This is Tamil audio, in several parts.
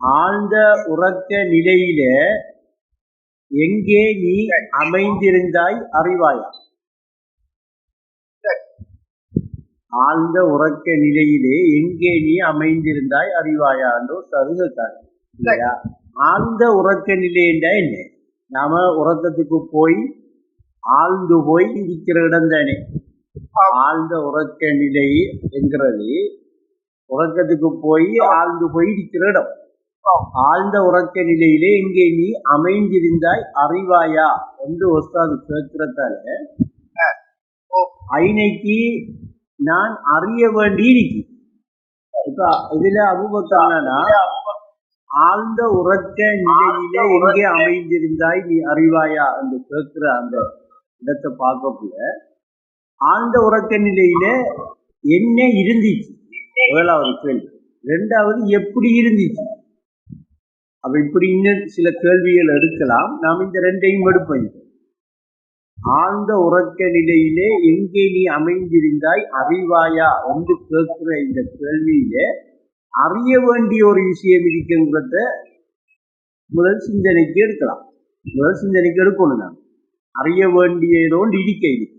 ஆழ்ந்த உறக்க நிலையில எங்கே நீ அமைந்திருந்தாய் அறிவாயா? ஆழ்ந்த உறக்க நிலையிலே எங்கே நீ அமைந்திருந்தாய் அறிவாயா? என்றோ சருகத்தார் இல்லையா? ஆழ்ந்த உறக்க நிலைண்டா என்ன? நாம உறக்கத்துக்கு போய் ஆழ்ந்து போய் இருக்கிற இடம் தானே. ஆழ்ந்த உறக்க நிலை என்கிறது. உறக்கத்துக்கு போய் ஆழ்ந்து போய் இருக்கிற இடம். ஆழ்ந்த உறக்க நிலையிலே இங்கே நீ அமைந்திருந்தாய் அறிவாயா? என்று ஒஸ்தாது கேட்கிறதால ஐனைக்கு நான் அறிய வேண்டி இருக்கு இப்ப இதுல அபுபக்கர்னா ஆழ்ந்த உறக்க நிலையிலே எங்கே அமைந்திருந்தாய் நீ அறிவாயா? என்று கேட்கிற அந்த இடத்தை பார்க்கக்குள்ள ஆழ்ந்த உறக்க நிலையில என்ன இருந்துச்சு? முதலாவது கேள்வி. ரெண்டாவது எப்படி இருந்துச்சு? அப்ப இப்படி இன்னும் சில கேள்விகள் எடுக்கலாம். நாம் இந்த ரெண்டையும் எடுப்போம். ஆழ்ந்த உறக்க நிலையிலே எங்கே நீ அமைந்திருந்தாய்? அறிவாயா? என்று கேட்கிற இந்த கேள்வியில அறிய வேண்டிய ஒரு விஷயம் இருக்குங்கிறத முதல் சிந்தனைக்கு எடுக்கலாம். முதல் சிந்தனைக்கு எடுக்கணும் நான் அறிய ஏதோ இருக்க இருக்கு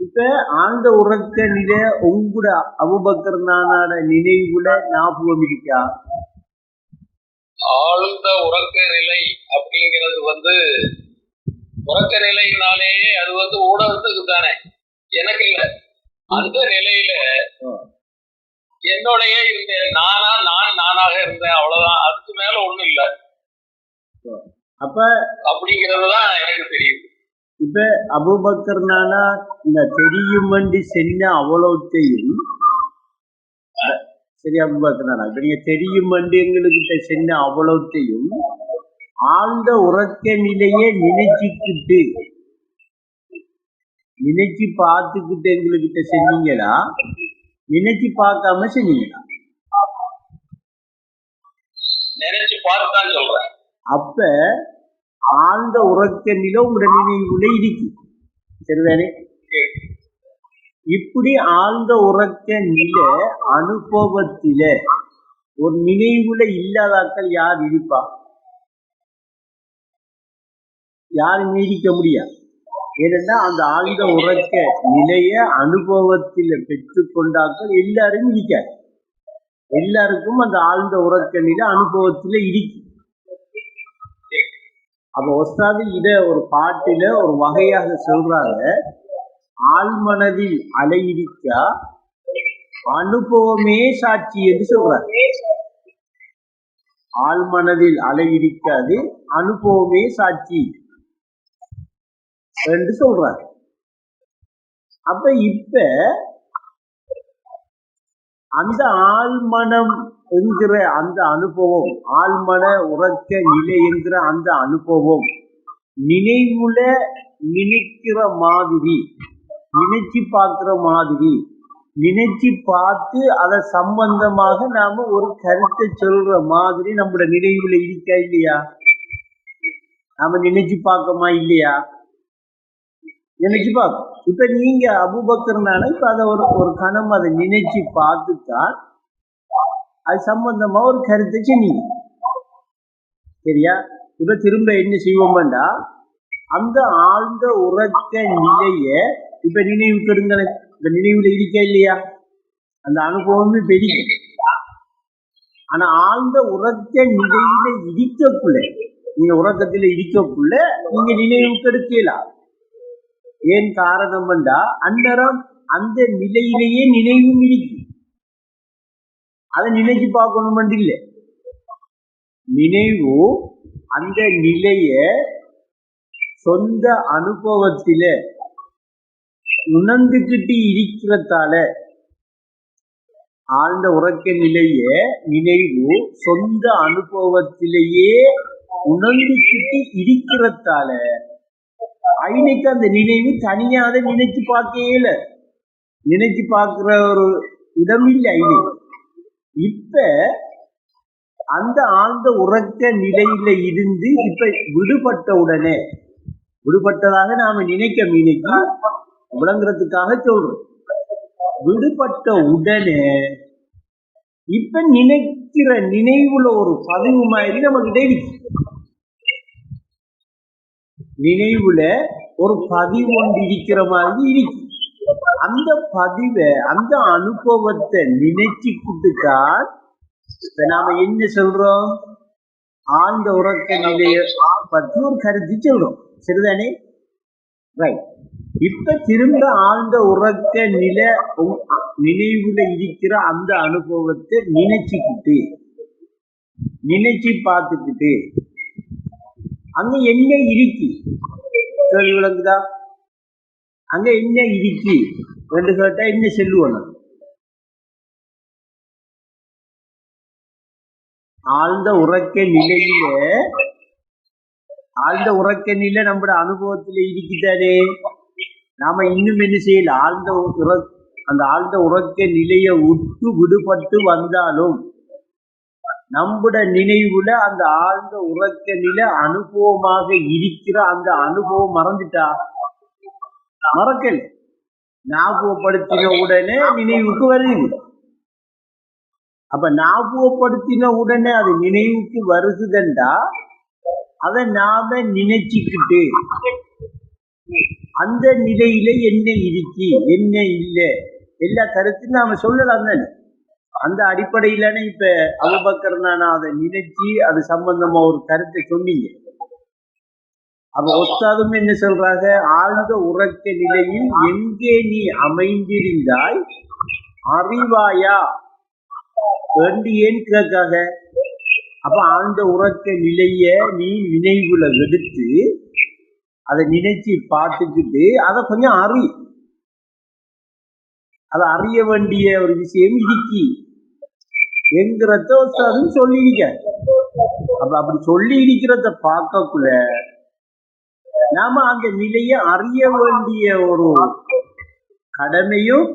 இப்ப ஆழ்ந்த உறக்க நிலை உங்களோட அபுபக்கர் நானாட நினைவுல ஞாபகம் இருக்கா? ஆழ்ந்த உறக்க நிலை அப்படிங்கிறது வந்து உறக்க நிலைனாலே அது வந்து ஊடகத்துக்கு தானே எனக்கு இல்ல. அந்த நிலையில என்னோடயே இருந்தேன் நானா நான் நானாக இருந்தேன் அவ்வளவுதான். அதுக்கு மேல ஒண்ணும் இல்ல. அப்ப அப்படிங்கிறது தான் எனக்கு தெரியும். இப்ப அபுபக்கர் நானா இந்த தெரியும் வண்டி சென்ன அவ்வளோத்தையும் சரி அபுபக்கர் நானா இப்ப நீங்க தெரியும் வண்டி எங்களுக்கு சென்ன அவ்வளோத்தையும் ஆழ்ந்த உறக்க நிலையே நினைச்சுக்கிட்டு நினைச்சு பார்த்துக்கிட்டு எங்ககிட்ட செஞ்சீங்களா நினைச்சு பார்க்காம செஞ்சீங்களா நினைச்சு பார்த்துதான் சொல்றேன் அப்ப ஆழ்ந்த உறக்க நிலை உங்களோட நினைவுல இருக்கு சரிதானே இப்படி ஆழ்ந்த உறக்க நிலை அனுபவத்தில ஒரு நினைவுல இல்லாதாக்கள் யார் இருப்பா? யாரும் நீடிக்க முடியாது ஏனென்னா அந்த ஆழ்ந்த உறக்க நிலைய அனுபவத்தில் பெற்றுக்கொண்டாக்கள் எல்லாரும் இருக்காது எல்லாருக்கும் அந்த ஆழ்ந்த உறக்க நிலை அனுபவத்துல இருக்கு. அப்ப ஒஸ்தாது இத ஒரு பாட்டில ஒரு வகையாக சொல்றாங்க ஆழ்மனதில் அலையிடிக்க அனுபவமே சாட்சி என்று சொல்றார். ஆழ்மனதில் அலையிடிக்காது அனுபவமே சாட்சி என்று சொல்றார். அப்ப இப்ப அந்த ஆழ்மனம் என்கிற அந்த அனுபவம் ஆழ்மன உறக்க நிலை என்கிற அந்த அனுபவம் நினைவுல நினைக்கிற மாதிரி நினைச்சு பார்க்கிற மாதிரி. நினைச்சு பார்த்து அதை சம்பந்தமாக நாம ஒரு கருத்தை சொல்ற மாதிரி நம்மளோட நினைவுல இருக்கா இல்லையா? நாம நினைச்சு பார்க்கமா இல்லையா? நினைச்சு பார்க்கும் இப்ப நீங்க அபுபக்கர்னால இப்ப அதை ஒரு ஒரு கணம் அதை நினைச்சு பார்த்துத்தான் அது சம்பந்தமா ஒரு கருத்தை செய்யும் சரியா? இப்ப திரும்ப என்ன செய்வோம்டா? அந்த ஆழ்ந்த உறக்க நிலைய இப்ப நினைவு கெடுங்க இந்த நினைவுல இருக்கா இல்லையா? அந்த அனுபவமே பெரிய ஆனா ஆழ்ந்த உறக்க நிலையில இடிக்கக்குள்ள நீங்க உறக்கத்துல இடிக்கக்குள்ள நீங்க நினைவு கெடுக்கலாம் ஏன் காரணம் என்றா அந்நேரம் அந்த நிலையிலேயே நினைவும் இருக்கு. அதை நினைச்சு பார்க்கணும் இல்லை. நினைவு அந்த நிலைய சொந்த அனுபவத்தில உணர்ந்துகிட்டு இருக்கிறதால ஆழ்ந்த உறக்க நிலைய நினைவு சொந்த அனுபவத்திலேயே உணர்ந்துகிட்டு இருக்கிறதால ஐனைக்கு அந்த நினைவு தனியாக நினைச்சு பார்க்கல நினைச்சு பார்க்கிற ஒரு இடம் இல்லை ஐனை இப்ப அந்த ஆழ்ந்த உறக்க நிலையில இருந்து இப்ப விடுபட்ட உடனே விடுபட்டதாக நாம நினைக்க மீனைக்கு விளங்குறதுக்காக சொல்றோம். விடுபட்ட உடனே இப்ப நினைக்கிற நினைவுல ஒரு பதிவு மாதிரி நமக்கு இருக்கு. நினைவுல ஒரு பதிவு ஒன்று இருக்கிற மாதிரி இருக்கு. அந்த பதிவை அந்த அனுபவத்தை நினைச்சுக்கிட்டுதான் இப்ப நாம என்ன சொல்றோம்? ஆழ்ந்த உறக்க நிலைய பற்றி ஒரு கருத்து சொல்றோம். சரிதானே? ரைட் இப்ப திரும்ப ஆழ்ந்த உறக்க நில உம் நினைவுல இருக்கிற அந்த அனுபவத்தை நினைச்சுக்கிட்டு நினைச்சு பார்த்துக்கிட்டு அங்க என்ன இருக்கு? கேள்வி விளங்குதா அங்க என்ன இருக்கு? என்று கேட்டா என்ன சொல்லுவோம் ஆழ்ந்த உறக்க நிலையில ஆழ்ந்த உறக்க நிலை நம்மட அனுபவத்துல இருக்குதானே? நாம இன்னும் என்ன செய்யல? ஆழ்ந்த உற அந்த ஆழ்ந்த உறக்க நிலையை விட்டு விடுபட்டு வந்தாலும் நம்முட நினைவுல அந்த ஆழ்ந்த உறக்க நிலை அனுபவமாக இருக்கிற அந்த அனுபவம் மறந்துட்டா? மறக்கல. ஞாபகப்படுத்தின உடனே நினைவுக்கு வருது. அப்ப ஞாபகப்படுத்தின உடனே அது நினைவுக்கு வருகுதுண்டா அதை நாம நினைச்சுக்கிட்டு அந்த நிலையில என்ன இருக்கு என்ன இல்லை. எல்லா கருத்தையும் நாம சொல்லலாம் தானே? அந்த அடிப்படையிலான இப்ப அபுபக்கர் நான் அதை நினைச்சு அது சம்பந்தமா ஒரு கருத்தை சொன்னீங்க. அப்ப ஒத்தாதும் என்ன சொல்றாங்க? ஆழ்ந்த உறக்க நிலையில் எங்கே நீ அமைந்திருந்தாய்? அறிவாயா? என்று ஏன் கேட்காக அப்ப ஆழ்ந்த உறக்க நிலைய நீ நினைவுல எடுத்து அதை நினைச்சு பார்த்துக்கிட்டு அதை கொஞ்சம் அறி. அதை அறிய வேண்டிய ஒரு விஷயம் இடிக்கி என்கிறத ஒஸ்தாதும் சொல்லியிருக்க அப்ப அப்படி சொல்லி இருக்கிறத பார்க்கக்குள்ள நாம அந்த நிலையை அறிய வேண்டிய ஒரு கடமையும்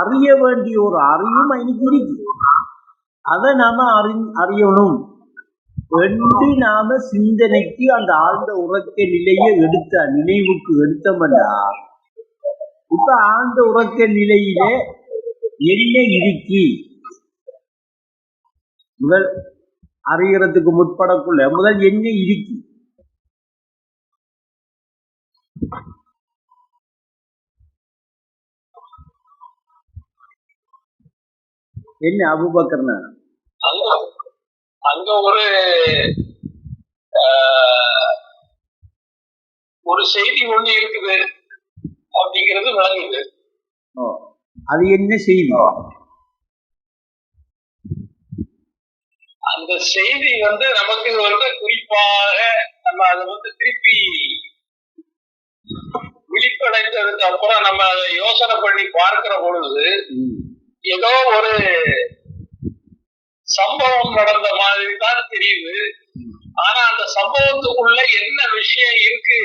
அறிய வேண்டிய ஒரு அறிவும் எனக்கு இருக்கு. அதை நாம அறி அறியணும். என்று நாம சிந்தனைக்கு அந்த ஆழ்ந்த உறக்க நிலையை எடுத்த நினைவுக்கு எடுத்தோம்னா இப்ப ஆழ்ந்த உறக்க நிலையில என்ன இருக்கு? முதல் அறிகிறதுக்கு முற்படக்குள்ள முதல் என்ன இருக்கு? என்ன அபுபக்கர்னா அங்க ஒரு ஒரு செய்தி ஒண்ணு இருக்குது அப்படிங்கிறது விளங்குது அது என்ன செய்தி அந்த செய்தி வந்து நமக்கு வந்து குறிப்பாக நம்ம அதை வந்து திருப்பி விழிப்படைந்ததுக்கு அப்புறம் நம்ம அதை யோசனை பண்ணி பார்க்கிற பொழுது. ஏதோ ஒரு சம்பவம் நடந்த மாதிரி தான் தெரியுது. ஆனா அந்த சம்பவத்துக்குள்ள என்ன விஷயம் இருக்கு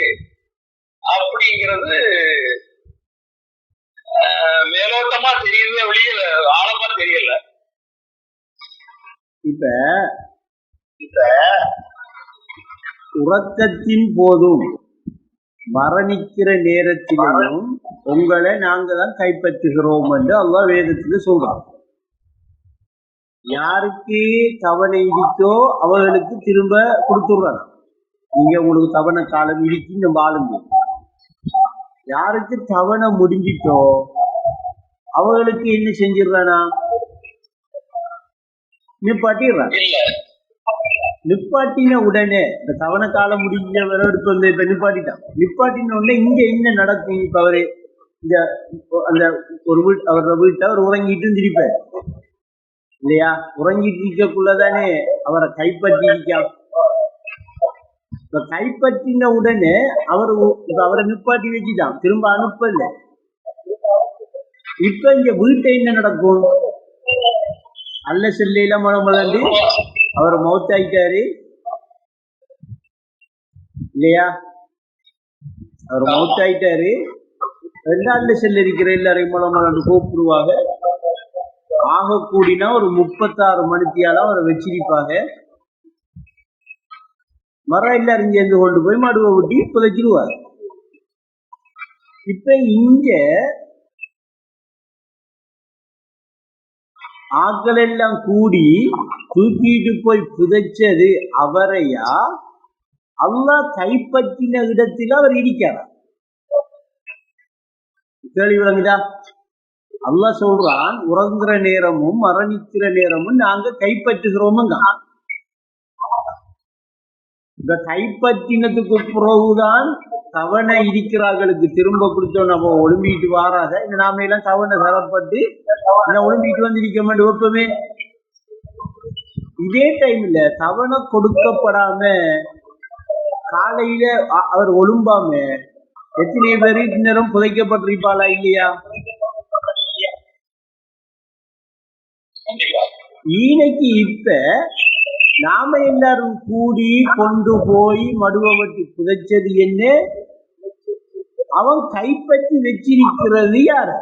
அப்படிங்கிறது மேலோட்டமா தெரியுது வெளியில ஆழமா தெரியல. இப்ப இப்ப உறக்கத்தின் போதும் மரணிக்கிற நேரத்திலும் உங்களை நாங்க தான் கைப்பற்றுகிறோம் என்று அல்லாஹ் வேதத்துல சொல்றான். யாருக்கு தவணை இருக்கோ அவர்களுக்கு திரும்ப கொடுத்துடுறாங்க. நீங்க உங்களுக்கு தவணை காலம் இருக்கு இந்த வாழுங்க யாருக்கு தவணை முடிஞ்சிட்டோ அவர்களுக்கு என்ன செஞ்சிடுறானா? நிப்பாட்டிடுறான் நிப்பாட்டின உடனே இந்த தவணை காலம் முடிஞ்ச விளையாட்டு வந்து இப்ப நிப்பாட்டிட்டான் நிப்பாட்டின உடனே இங்க என்ன நடக்கும் இப்ப அவரு? இந்த அந்த ஒரு வீட் அவரோட வீட்டை அவர் உறங்கிட்டு திருப்பார் இல்லையா? உறங்கிட்டு இருக்கக்குள்ளதானே அவரை கைப்பற்றி இப்ப கைப்பற்றின உடனே அவர் இப்ப அவரை நிப்பாட்டி வச்சுட்டான் திரும்ப அனுப்பல. இப்ப இங்க வீட்டை என்ன நடக்கும்? அல்ல செல்லையில மழை அவர் மௌத்தாயிட்டாரு. இல்லையா? அவர் மௌத்தாயிட்டாரு. ரெண்டாண்டு செல் இருக்கிற எல்லாரையும் மலம் கூப்பிடுவாங்க. ஆக கூடினா ஒரு முப்பத்தாறு மணித்தியால அவரை வச்சிருப்பாங்க. மரம் எல்லாரும் சேர்ந்து கொண்டு போய் மடுவை விட்டி புதைச்சிருவாங்க இப்ப இங்க ஆக்கள் எல்லாம் கூடி தூக்கிட்டு போய் புதைச்சது அவரையா? அல்லாஹ் கைப்பற்றின இடத்தில் அவர் இருக்கிறார். கேள்வி விளங்குதா? அல்லா சொல்றான் உறங்குற நேரமும் மரணிக்கிற நேரமும் நாங்க கைப்பற்றுகிறோமுங்க இந்த கைப்பற்றினதுக்கு பிறகுதான் தவணை இருக்கிறார்களுக்கு திரும்ப கொடுத்தோம் நம்ம ஒழும்பிட்டு வாராத இந்த நாம எல்லாம் தவணை தரப்பட்டு ஒழும்பிட்டு வந்து இருக்க மாட்டோம் ஒப்பமே இதே டைம்ல தவணை கொடுக்கப்படாம காலையில அவர் ஒழும்பாம எத்தனை பேர் இந்நேரம் புதைக்கப்பட்டிருப்பாளா இல்லையா? ஈனைக்கு இப்ப நாம எல்லாரும் கூடி கொண்டு போய் மடுவை புதைச்சது என்ன? அவன் கைப்பற்றி வச்சிருக்கிறது யாரு?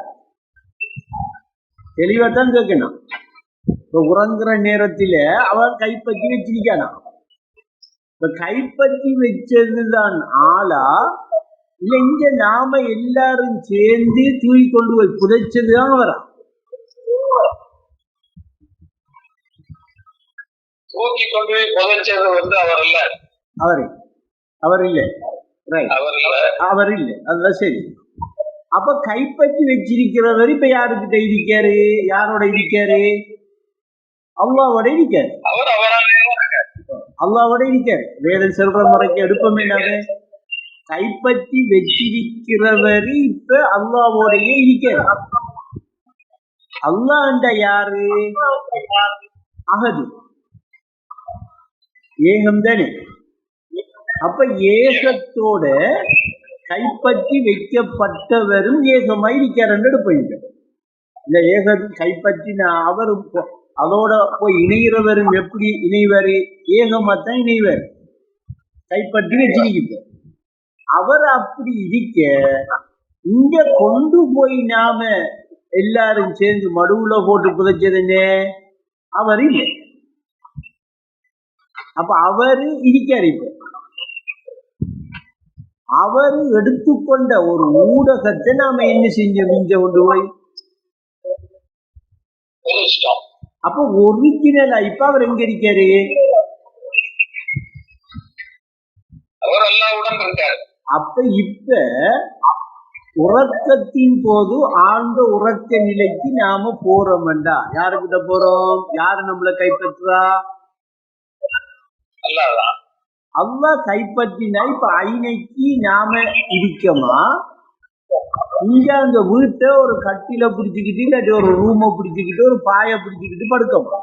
தெளிவா தான் கேட்கணும் இப்ப உறங்குற நேரத்துல அவன் கைப்பற்றி வச்சிருக்கானா? இப்ப கைப்பற்றி வச்சதுதான் ஆளா? இல்ல இங்க நாம எல்லாரும் சேர்ந்து தூக்கி கொண்டு போய் புதைச்சதுதான் வரான் தூக்கி கொண்டு போய் புதைச்சது வந்து அவர் இல்ல. அவரு. அவர் இல்லை. அவர் இல்ல. அவர் இல்லை. அதுதான் சரி. அப்ப கைப்பற்றி வச்சிருக்கிறவர் இப்ப யாருக்கிட்ட இருக்காரு? யாரோட இருக்காரு? அல்லாவோட இருக்காரு. அவர் அவராலே அல்லாவோட இருக்காரு. வேதம் சொல்ற முறைக்கு எடுப்போமே நாம கைப்பற்றி வச்சிருக்கிறவர் இப்ப அல்லாவோடயே இருக்காரு. அல்லாண்ட யாரு? அகது. ஏகம் தானே அப்ப ஏகத்தோட கைப்பற்றி வைக்கப்பட்டவரும் ஏகமாய் இருக்காருன்னு எடுப்பீங்க. இந்த ஏகம் கைப்பற்றின அவரும் போ- அதோட போய் இணைகிறவரும் எப்படி இணைவாரு? ஏகமாத்தான் இணைவார். கைப்பற்றி வச்சிருக்கிட்டு அவர் அப்படி இருக்க இங்க கொண்டு போய் நாம எல்லாரும் சேர்ந்து மடுவுல போட்டு புதைச்சதுன்னு அவர் இல்லை. அப்ப அவரு இருக்காரு இப்ப அவர் எடுத்துக்கொண்ட ஒரு ஊடகத்தை நாம என்ன செஞ்சோம்? இங்க கொண்டு போய். அப்ப ஒரிஜினலா இப்ப அவர் எங்க இருக்காரு? அப்ப இப்ப உறக்கத்தின் போது ஆழ்ந்த உறக்க நிலைக்கு நாம போறோம்டா யாருக்கிட்ட போறோம்? யாரு நம்மள கைப்பற்றுறா? அல்லாதான். அல்லா கைப்பற்றினா இப்ப ஐனைக்கு நாம இருக்கமா இங்க அந்த வீட்டை ஒரு கட்டில பிடிச்சுக்கிட்டு இல்லாட்டி ஒரு ரூமை பிடிச்சுக்கிட்டு ஒரு பாயை பிடிச்சுக்கிட்டு படுக்கமா